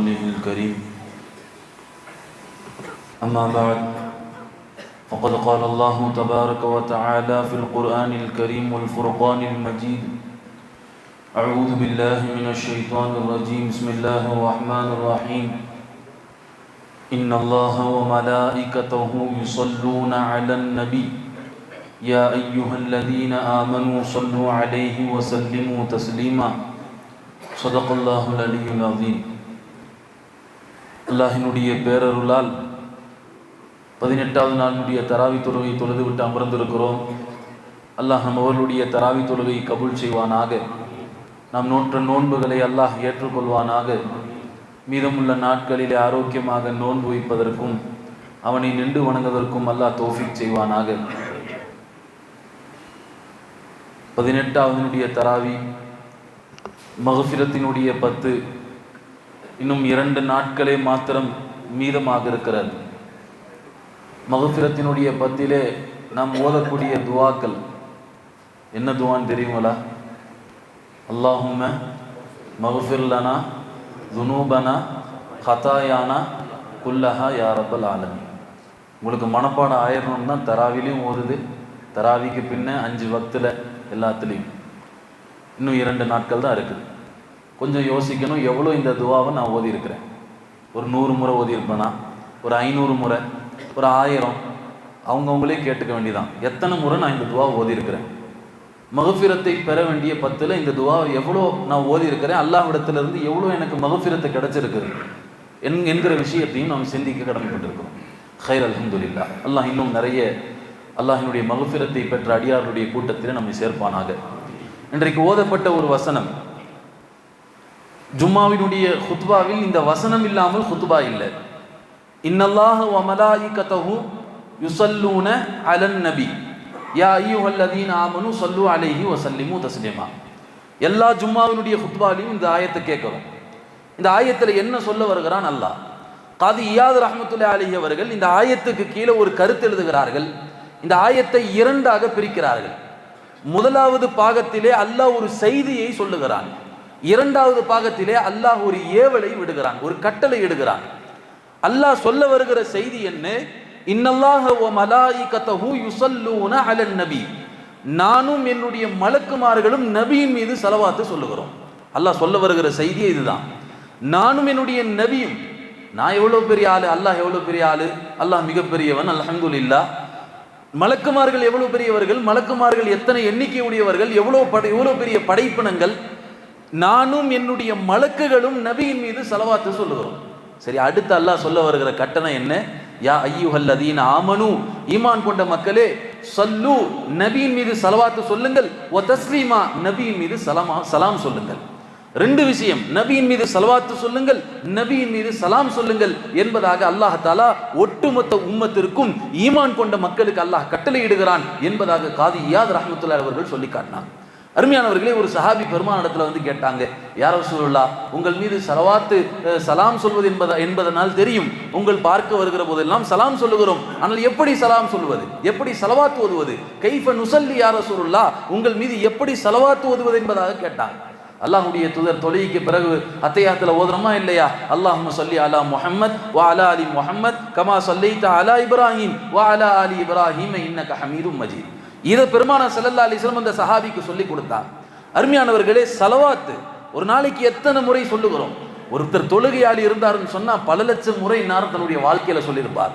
الله الكريم أما بعد، فقد قال الله تبارك وتعالى في القرآن الكريم والفرقان المجيد أعوذ بالله من الشيطان الرجيم بسم الله الرحمن الرحيم إن الله وملائكته يصلون على النبي يا أيها الذين آمنوا صلوا عليه وسلموا تسليما صدق الله العلي العظيم அல்லாஹினுடைய பேரருளால் பதினெட்டாவது நாளினுடைய தராவி தொழுகை தொழுது விட்டு அமர்ந்திருக்கிறோம். அல்லாஹ் நம் அவர்களுடைய தராவி தொழுகை கபூல் செய்வானாக. நாம் நோற்ற நோன்புகளை அல்லாஹ் ஏற்றுக்கொள்வானாக. மீதமுள்ள நாட்களிலே ஆரோக்கியமாக நோன்பு வைப்பதற்கும் அவனை நின்று வணங்குவதற்கும் அல்லாஹ் தோஃபிக் செய்வானாக. பதினெட்டாவதினுடைய தராவி மகஃபிரத்தினுடைய பத்து இன்னும் இரண்டு நாட்களே மாத்திரம் மீதமாக இருக்கிறது. மகஃபிரத்தினுடைய பத்திலே நாம் ஓதக்கூடிய துவாக்கள். என்ன துவான்னு தெரியுங்களா? அல்லாஹும்ம மகஃபிர்லனா துனூபனா ஹதாயானா குல்லஹா யாரப்பல் ஆலமி உங்களுக்கு மனப்பாடம் ஆயிரணும் தான் தராவிலையும் ஓதுது. தராவிக்கு பின்ன அஞ்சு வக்தில் எல்லாத்துலேயும். இன்னும் இரண்டு நாட்கள் தான் இருக்குது. கொஞ்சம் யோசிக்கணும் எவ்வளோ இந்த துவாவை நான் ஓதியிருக்கிறேன்? ஒரு நூறு முறை ஓதியிருப்பேனா? ஒரு ஐநூறு முறை? ஒரு ஆயிரம்? அவங்கவுங்களே கேட்டுக்க வேண்டியதான் எத்தனை முறை நான் இந்த துவா ஓதியிருக்கிறேன்? மகஃபிரத்தை பெற வேண்டிய பத்தில் இந்த துவா எவ்வளோ நான் ஓதியிருக்கிறேன்? அல்லாவிடத்திலிருந்து எவ்வளோ எனக்கு மகஃபிரத்தை கிடச்சிருக்குது? என் என்கிற விஷயத்தையும் நாம் சிந்திக்க கடமைப்பட்டிருக்கிறோம் ஹைர் அலமதுல்லா அல்லாஹ் இன்னும் நிறைய அல்லாஹினுடைய மகஃபிரத்தை பெற்ற அடியாருடைய கூட்டத்தில் நம்மை சேர்ப்பானாக. இன்றைக்கு ஓதப்பட்ட ஒரு வசனம் ஜும்மாவினுடைய ஹுத்பாவில் இந்த வசனம் இல்லாமல் ஹுத்பா இல்லை. இன்னல்லாஹ வமலாயி கதஹு யுசல்லூன அலன் நபி. யா ஐயுஹல்லதீன் ஆமனு சல்லு அலைஹி வசல்லிமு தஸ்லிமா. எல்லா ஜும்மாவினுடைய ஹுத்பாலையும் இந்த ஆயத்தை கேட்குறோம். இந்த ஆயத்தில் என்ன சொல்ல வருகிறான் அல்லாஹ்? காதி இயாது ரஹமத்துல்லா அலி அவர்கள் இந்த ஆயத்துக்கு கீழே ஒரு கருத்து எழுதுகிறார்கள். இந்த ஆயத்தை இரண்டாக பிரிக்கிறார்கள். முதலாவது பாகத்திலே அல்லாஹ் ஒரு செய்தியை சொல்லுகிறான். இரண்டாவது பாகத்திலே அல்லாஹ் ஒரு ஏவலை விடுகிறான் ஒரு கட்டளை இடுகிறான். அல்லாஹ் சொல்ல வருகிற செய்தி என்ன? இன்னல்லாஹ வ மலாயிகத்தஹு யுஸல்லூன அலன் நபி. நானும் என்னுடைய மலக்குமார்களும் நபியின் மீது செலவாத்து சொல்லுகிறோம். அல்லாஹ் சொல்ல வருகிற செய்தி இதுதான். நானும் என்னுடைய நபியும் நான் எவ்வளோ பெரிய ஆளு அல்லாஹ் எவ்வளோ பெரிய ஆளு அல்லாஹ் மிகப்பெரியவன் அல்ஹம்துலில்லா. மலக்குமார்கள் எவ்வளவு பெரியவர்கள் மலக்குமார்கள் எத்தனை எண்ணிக்கை உடையவர்கள் எவ்வளோ படை எவ்வளோ பெரிய படைப்பினங்கள் நானும் என்னுடைய மலக்குகளும் நபியின் மீது செலவாத்து சொல்லுகிறோம். சரி அடுத்து அல்லாஹ் சொல்ல வருகிற கட்டணம் என்ன? யா ஐயுஹல் அதீன் ஆமனு. ஈமான் கொண்ட மக்களே சல்லு நபியின் மீது சலவாத்து சொல்லுங்கள். ஒ தஸ்லீமா நபியின் மீது சலமா சலாம் சொல்லுங்கள். ரெண்டு விஷயம் நபியின் மீது சலவாத்து சொல்லுங்கள் நபியின் மீது சலாம் சொல்லுங்கள் என்பதாக அல்லாஹ் தாலா ஒட்டுமொத்த உம்மத்திற்கும் ஈமான் கொண்ட மக்களுக்கு அல்லாஹ் கட்டளையிடுகிறான் என்பதாக காதி இயாத் ரஹமத்துல்லா அவர்கள் சொல்லி காட்டினார் அருமையானவர்களே ஒரு சஹாபி பெருமானிடத்தில் வந்து கேட்டாங்க யாரோ சொல்லா உங்கள் மீது சலவாத்து சலாம் சொல்வது என்பத என்பதனால் தெரியும். உங்கள் பார்க்க வருகிற போதெல்லாம் சலாம் சொல்லுகிறோம். ஆனால் எப்படி சலாம் சொல்லுவது எப்படி சலவாத்து ஓதுவது? கைஃப நுசல்லி யாரோ சொல்லா உங்கள் மீது எப்படி சலவாத்து ஓதுவது என்பதாக கேட்டாங்க. அல்லாஹுடைய துதர் தொழுகைக்கு பிறகு அத்தையாத்துல ஓதுறோமா இல்லையா? அல்லாஹும் சொல்லி அலா முஹம்மத் வா அலா அலி முஹம்மத் கமா சொல்லி அலா இப்ராஹிம் வா அலா அலி இப்ராஹிம் இன்னக ஹமீதும் மஜீத். இதை பெருமான செல்லல்லா அலிஸ்லம் அந்த சஹாபிக்கு சொல்லி கொடுத்தார் அருமையானவர்களே செலவாத்து ஒரு நாளைக்கு எத்தனை முறை சொல்லுகிறோம்? ஒருத்தர் தொழுகையாளி இருந்தாருன்னு சொன்னால் பல லட்சம் முறை நேரம் தன்னுடைய வாழ்க்கையில் சொல்லியிருப்பார்.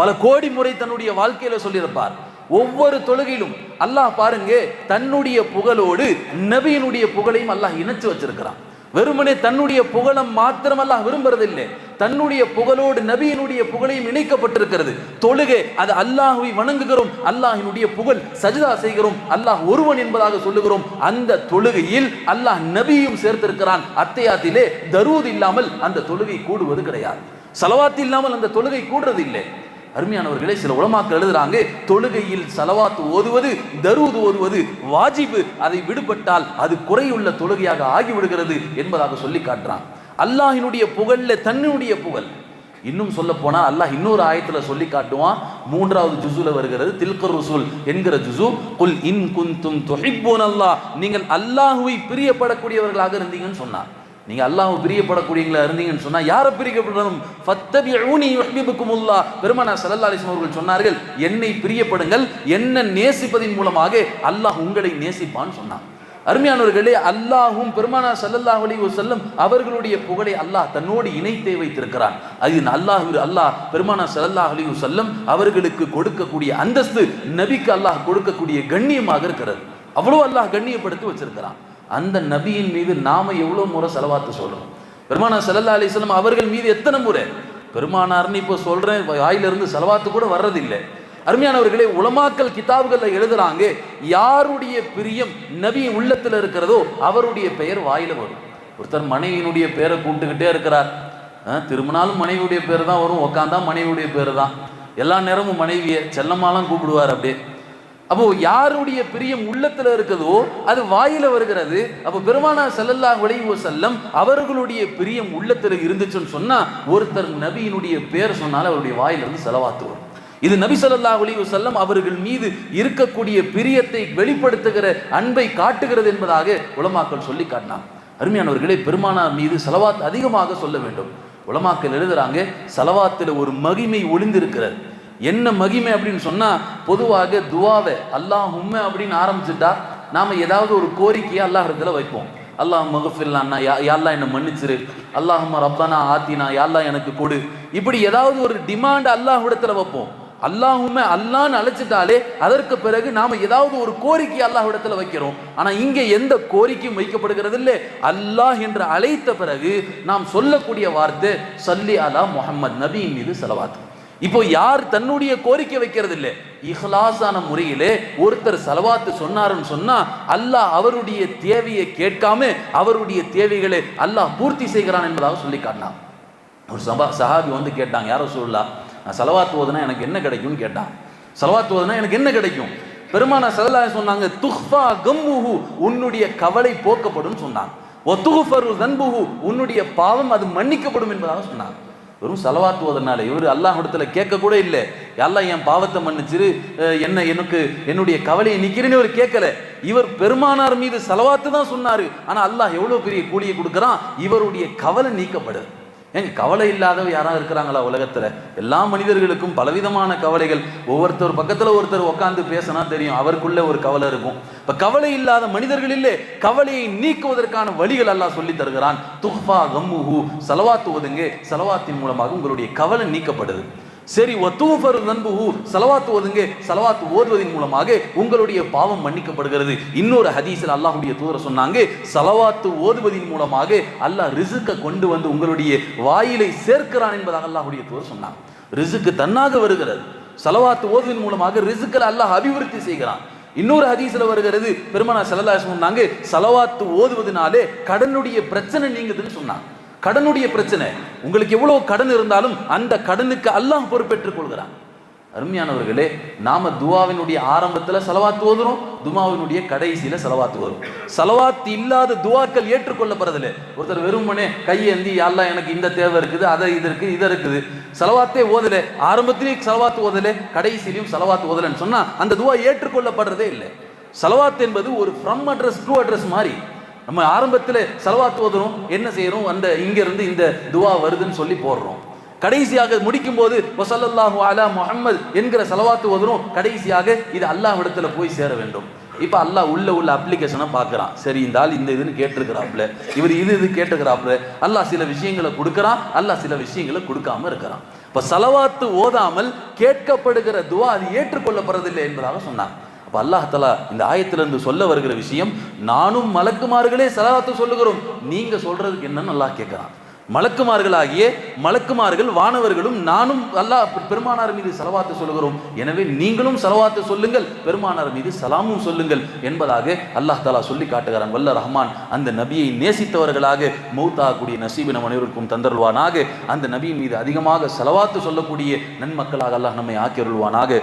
பல கோடி முறை தன்னுடைய வாழ்க்கையில் சொல்லியிருப்பார். ஒவ்வொரு தொழுகையிலும் அல்லாஹ் பாருங்க தன்னுடைய புகழோடு நபியினுடைய புகழையும் அல்லாஹ் இணைச்சு வச்சிருக்கிறான். வெறுமனே தன்னுடைய புகழம் மாத்திரமல்ல விரும்புறதில்லை. தன்னுடைய புகழோடு நபியினுடைய புகழையும் இணைக்கப்பட்டிருக்கிறது. தொழுகை அது அல்லாஹுவை வணங்குகிறோம் அல்லாஹினுடைய புகழ் சஜிதா செய்கிறோம் அல்லாஹ் ஒருவன் என்பதாக சொல்லுகிறோம். அந்த தொழுகையில் அல்லாஹ் நபியும் சேர்த்திருக்கிறான். அத்தையாத்திலே தருவது இல்லாமல் அந்த தொழுகை கூடுவது கிடையாது. சலவாத்து இல்லாமல் அந்த தொழுகை கூடுறது இல்லை அருமையானவர்களே சில உலமாக்கள் எழுதுறாங்க தொழுகையில் சலவாத்து ஓதுவது தருவது ஓதுவது வாஜிபு. அதை விடுபட்டால் அது குறையுள்ள தொழுகையாக ஆகிவிடுகிறது என்பதாக சொல்லி காட்டுறான். அல்லாஹினுடைய புகழ்ல தன்னுடைய புகழ். இன்னும் சொல்ல போனால் அல்லாஹ் இன்னொரு ஆயத்தில் சொல்லி காட்டுவான் மூன்றாவது ஜுசுல வருகிறது தில்கர் ருசூல் என்கிற ஜுசு குல் இன் குந்தும் தொஹிப்போன் அல்லாஹ் நீங்கள் அல்லாஹுவை பிரியப்படக்கூடியவர்களாக இருந்தீங்கன்னு சொன்னார். நீங்க அல்லாஹ் பிரியப்படக்கூடியங்களா இருந்தீங்கன்னு சொன்னா யாரை பிரியப்படணும் ஃபத்தபிஊனி யுஹ்பிபுக்குமுல்லா. பெருமானா ஸல்லல்லாஹு அலைஹி அவர்கள் சொன்னார்கள் என்னை பிரியப்படுங்கள் என்ன நேசிப்பதின் மூலமாக அல்லாஹ் உங்களை நேசிப்பான்னு சொன்னான். அருமையானவர்களே அல்லாஹும் பெருமானா சல்லல்லா அலி வஸல்லம் அவர்களுடைய புகழை அல்லாஹ் தன்னோடு இணைத்தே வைத்திருக்கிறான். அது அல்லாஹ் அல்லாஹ் பெருமானா சல்லல்லா அலி வஸல்லம் அவர்களுக்கு கொடுக்கக்கூடிய அந்தஸ்து நபிக்கு அல்லாஹ் கொடுக்கக்கூடிய கண்ணியமாக இருக்கிறது. அவ்வளோ அல்லாஹ் கண்ணியப்படுத்தி வச்சிருக்கிறான். அந்த நபியின் மீது நாம எவ்வளவு முறை செலவாத்து சொல்றோம்? பெருமானா செல்லல்லா அலிஸ்லாம் அவர்கள் மீது எத்தனை முறை? பெருமானார்னு இப்போ சொல்றேன் வாயிலிருந்து செலவாத்து கூட வர்றதில்லை. அருமையானவர்களே உலமாக்கல் கிதாபுகளில் எழுதுறாங்க யாருடைய பிரியம் நபி உள்ளத்தில் இருக்கிறதோ அவருடைய பெயர் வாயில வரும். ஒருத்தர் மனைவியினுடைய பேரை கூப்பிட்டுக்கிட்டே இருக்கிறார். அஹ், திரும்பினாலும் மனைவியுடைய பேர் தான் வரும் உக்காந்தா மனைவியுடைய பேர் தான் எல்லா நேரமும் மனைவியை செல்லமாலாம் கூப்பிடுவார் அப்படியே. அப்போ யாருடைய பிரியம் உள்ளத்துல இருக்குதோ அது வாயில வருகிறது. அப்போ பெருமானா செல்லல்லா அலைஹி செல்லம் அவர்களுடைய பிரியம் உள்ளத்துல இருந்துச்சுன்னு சொன்னா ஒருத்தர் நபியினுடைய பேர் சொன்னாலும் அவருடைய வாயிலிருந்து செலவாத்து வரும். இது நபி சொல்லல்லா அலைஹி செல்லம் அவர்கள் மீது இருக்கக்கூடிய பிரியத்தை வெளிப்படுத்துகிற அன்பை காட்டுகிறது என்பதாக உலமாக்கள் சொல்லி காட்டினான் அருமையானவர்களே பெருமானார் மீது செலவாத் அதிகமாக சொல்ல வேண்டும். உலமாக்கள் எழுதுறாங்க செலவாத்தில் ஒரு மகிமை ஒளிந்திருக்கிறது. என்ன மகிமை அப்படின்னு சொன்னா பொதுவாக துவாவை அல்லாஹ் உண்மை அப்படின்னு ஆரம்பிச்சுட்டா நாம ஏதாவது ஒரு கோரிக்கையை அல்லாஹ் இடத்துல வைப்போம். அல்லாஹ் மகஃபில்லான்னா யா யாழ்லா என்னை மன்னிச்சிரு. அல்லாஹம்மா ரப்பானா ஆத்தினா யாழ்லா எனக்கு கொடு. இப்படி ஏதாவது ஒரு டிமாண்ட் அல்லாஹ் இடத்துல வைப்போம். அல்லாஹுமே அல்லான்னு அழைச்சிட்டாலே அதற்கு பிறகு நாம ஏதாவது ஒரு கோரிக்கை அல்லாஹ் இடத்துல வைக்கிறோம். ஆனா இங்க எந்த கோரிக்கையும் வைக்கப்படுகிறது இல்லை அல்லாஹ் என்று அழைத்த பிறகு நாம் சொல்லக்கூடிய வார்த்தை சல்லி அலா முகமது நபியின் மீது செலவாத்து. இப்போ யார் தன்னுடைய கோரிக்கை வைக்கிறது இல்லை இஹ்லாசான முறையிலே ஒருத்தர் செலவாத்து சொன்னாருன்னு சொன்னா அல்லாஹ் அவருடைய தேவையை கேட்காம அவருடைய தேவைகளை அல்லாஹ் பூர்த்தி செய்கிறான் என்பதாக சொல்லி காட்டினான். ஒரு சபா சஹாபி வந்து கேட்டாங்க யாரோ சொல்லலாம் நான் செலவாத்து ஓதுனா எனக்கு என்ன கிடைக்கும்னு கேட்டான். செலவாத்து ஓதுனா எனக்கு என்ன கிடைக்கும்? பெருமானா சல்லா சொன்னாங்க துஹ்ஃபா கம்முஹு உன்னுடைய கவலை போக்கப்படும் சொன்னாங்க ஒத்துகுஃபரு தன்புஹு உன்னுடைய பாவம் அது மன்னிக்கப்படும் என்பதாக சொன்னாங்க வெறும் செலவாத்து இவர் அல்லாஹ் இடத்துல கேட்க கூட இல்லை. எல்லாம் என் பாவத்தை மன்னிச்சிரு. என்ன எனக்கு என்னுடைய கவலையை நிக்கிறேன்னு இவர் கேட்கல. இவர் பெருமானார் மீது செலவாத்து தான் சொன்னாரு. ஆனா அல்லாஹ் எவ்வளவு பெரிய கூலியை கொடுக்குறான்? இவருடைய கவலை நீக்கப்படுது. ஏங்க கவலை இல்லாதவ யாராவது இருக்கிறாங்களா உலகத்துல? எல்லா மனிதர்களுக்கும் பலவிதமான கவலைகள். ஒவ்வொருத்தர் பக்கத்துல ஒருத்தர் உட்காந்து பேசினா தெரியும் அவருக்குள்ள ஒரு கவலை இருக்கும். இப்ப கவலை இல்லாத மனிதர்கள் இல்லை கவலையை நீக்குவதற்கான வழிகள் எல்லாம் சொல்லி தருகிறான். துஹ்ஃபா கம்முஹு. செலவாத்துவதுங்க செலவாத்தின் மூலமாக உங்களுடைய கவலை நீக்கப்படுது. சரி ஒத்துவஃபரு நண்புஹூ செலவாத்து ஓதுங்க செலவாத்து ஓதுவதன் மூலமாக உங்களுடைய பாவம் மன்னிக்கப்படுகிறது. இன்னொரு ஹதீஸில் அல்லாஹுடைய தூதர் சொன்னாங்க செலவாத்து ஓதுவதன் மூலமாக அல்லாஹ் ரிசுக்கை கொண்டு வந்து உங்களுடைய வாயிலை சேர்க்கிறான் என்பதாக அல்லாஹுடைய தூதர் சொன்னாங்க. ரிசுக்கு தன்னாக வருகிறது. செலவாத்து ஓதுவதன் மூலமாக ரிசுக்களை அல்லாஹ் அபிவிருத்தி செய்கிறான். இன்னொரு ஹதீஸ்ல வருகிறது பெருமானா செல்லல்லா சொன்னாங்க செலவாத்து ஓதுவதனாலே கடனுடைய பிரச்சனை நீங்குதுன்னு சொன்னாங்க. கடனுடைய பிரச்சனை. உங்களுக்கு எவ்வளவு கடன் இருந்தாலும் அந்த கடனுக்கு அல்லாஹ் பொறுப்பேற்றுக் கொள்கிறான். அருமையானவர்களே நாம துவாவினுடைய ஆரம்பத்துல செலவாத்து ஓதுறோம் துமாவினுடைய கடைசியில செலவாத்து வரும் செலவாத்து இல்லாத துவாக்கள் ஏற்றுக்கொள்ளப்படுறதில்ல. ஒருத்தர் வெறுமனே கையேந்தி எல்லாம் எனக்கு இந்த தேவை இருக்குது அதை இது இருக்கு இதை இருக்குது. செலவாத்தே ஓதல. ஆரம்பத்திலேயும் செலவாத்து ஓதல கடைசியிலையும் செலவாத்து ஓதலன்னு சொன்னா அந்த துவா ஏற்றுக்கொள்ளப்படுறதே இல்லை. செலவாத்து என்பது ஒரு ஃப்ரம் அட்ரஸ் டு அட்ரஸ் மாதிரி. நம்ம ஆரம்பத்தில் செலவாத்து ஓதுறோம் என்ன செய்யறோம் அந்த இங்கேருந்து இந்த துவா வருதுன்னு சொல்லி போடுறோம். கடைசியாக முடிக்கும் போது வசல்லல்லாஹு அலா முஹம்மது என்கிற செலவாத்து ஓதுறோம் கடைசியாக இது அல்லாஹ் இடத்துல போய் சேர வேண்டும். இப்போ அல்லாஹ் உள்ள உள்ள அப்ளிகேஷனை பார்க்குறான். சரி இந்த ஆள் இந்த இதுன்னு கேட்டிருக்கிறாப்புல. இவர் இது இது கேட்டுக்கிறாப்புல அல்லாஹ் சில விஷயங்களை கொடுக்குறான் அல்லாஹ் சில விஷயங்களை கொடுக்காம இருக்கிறான். இப்போ செலவாத்து ஓதாமல் கேட்கப்படுகிற துவா அது ஏற்றுக்கொள்ளப்படுறதில்லை என்பதாக சொன்னாங்க. அப்போ அல்லாஹ் தலா இந்த ஆயத்திலிருந்து சொல்ல வருகிற விஷயம் நானும் மலக்குமார்களே செலவாத்து சொல்லுகிறோம். நீங்க சொல்றதுக்கு என்னன்னு அல்லாஹ் கேட்குறான். மலக்குமார்களாகிய மலக்குமார்கள் வானவர்களும் நானும் அல்லாஹ் பெருமானார் மீது செலவாத்து சொல்லுகிறோம். எனவே நீங்களும் செலவாத்து சொல்லுங்கள் பெருமானார் மீது சலாமும் சொல்லுங்கள் என்பதாக அல்லாஹ் தாலா சொல்லி காட்டுகிறான். வல்ல ரஹ்மான் அந்த நபியை நேசித்தவர்களாக மௌத்தாகக்கூடிய நசீபு நம் அனைவருக்கும் தந்தருள்வானாக அந்த நபியின் மீது அதிகமாக செலவாத்து சொல்லக்கூடிய நன்மக்களாக அல்லாஹ் நம்மை ஆக்கியருள்வானாக.